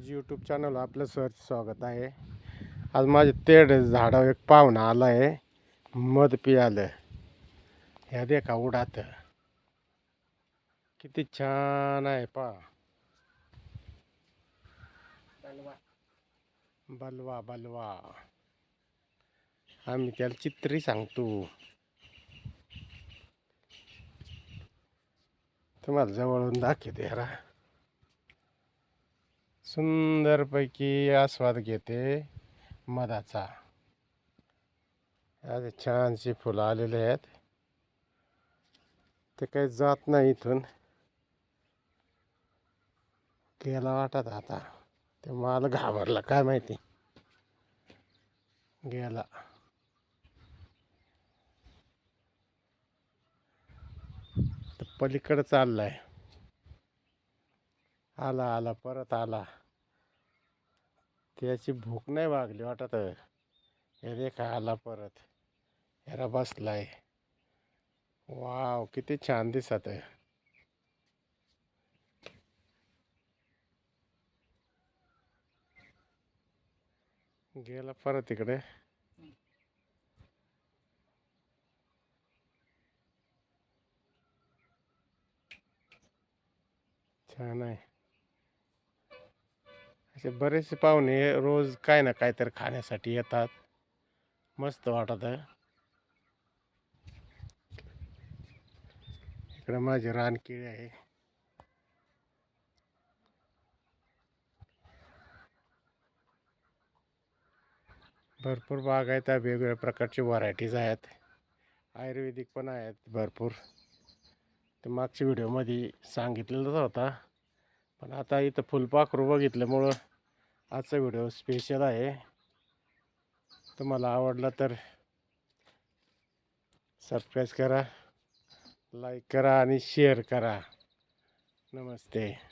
गुरुजी YouTube channel आपलं sir स्वागत आहे. आज माझे तेड झाडावर एक पाहुणा आला आहे मध पियालं ह्या देखा उडात. किती छान आहे पा. बलवा. बलवा आम्ही त्याला चित्री सांगतो. तुम्हाला जवळून दाखवते यारा सुंदरपैकी आस्वाद घेते मधाचा. असे छानशी फुलं आलेले आहेत. ते काही जात नाही इथून. गेला वाटत आता. ते माल घाबरला काय माहिती? गेला. तर पलीकडे चाललाय. आला आला परत आला. त्याची भूक नाही भागली वाटत. हे रेखा आला परत. याला बसलाय. वाव किती छान दिसत आहे. गेला परत इकडे. छान आहे. असे बरेचसे पाहुणे रोज काय ना काय तर खाण्यासाठी येतात. मस्त वाटत आहे. इकडे माझे रानकिळी आहे. भरपूर बाग आहेत वेगवेगळ्या प्रकारचे व्हरायटीज आहेत. आयुर्वेदिक पण आहेत भरपूर. ते मागच्या व्हिडिओमध्ये सांगितलेलाच होता. पण आता इथं फुलपाखरू बघितल्यामुळं आजचा व्हिडिओ स्पेशल आहे. तुम्हाला आवडला तर सबस्क्राईब करा लाईक करा आणि शेअर करा. नमस्ते.